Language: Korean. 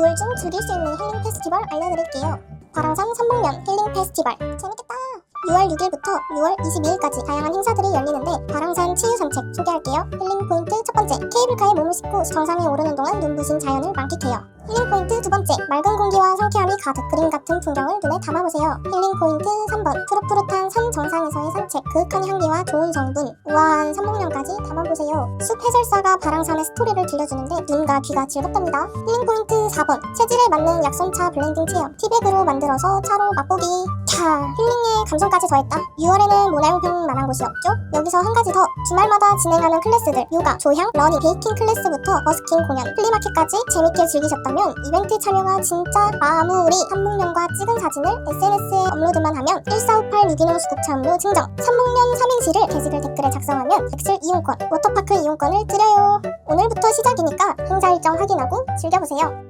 6월 중 즐길 수 있는 힐링 페스티벌 알려드릴게요. 바랑산 삼봉면 힐링 페스티벌 재밌겠다. 6월 6일부터 6월 22일까지 다양한 행사들이 열리는데 바랑산 치유 산책 소개할게요. 힐링 포인트 첫 번째 케이블카에 몸을 싣고 정상에 오르는 동안 눈부신 자연을 만끽해요. 힐링 포인트 두 번째 맑은 공기와 상쾌함이 가득 그림 같은 풍경을 눈에 담아보세요. 힐링 포인트 3번 푸릇푸릇한 산 정상에서의 산책 그윽한 향기와 좋은 성분 우아한 삼봉령까지 담아보세요. 숲 해설사가 바랑산의 스토리를 들려주는데 눈과 귀가 즐겁답니다. 힐링 포인트 4번 체질에 맞는 약손차 블렌딩 체험 티백으로 만들어서 차로 맛보기 캬 힐링에 감성까지 더했다. 6월에는 모나용품 만한 곳이 없죠? 여기서 한 가지 더 주말마다 진행하는 클래스들 요가, 조향, 러닝, 베이킹 클래스부터 버스킹 공연, 플리마켓까지 재밌게 즐기셨다면 이벤트 참여가 진짜 아무리 삼목년과 찍은 사진을 SNS에 업로드만 하면 1458 유기농 수급차 음료 증정 3목년 삼행시를 게시글 댓글에 작성하면 백실 이용권, 워터파크 이용권을 드려요. 오늘부터 시작이니까 행사 일정 확인하고 즐겨보세요.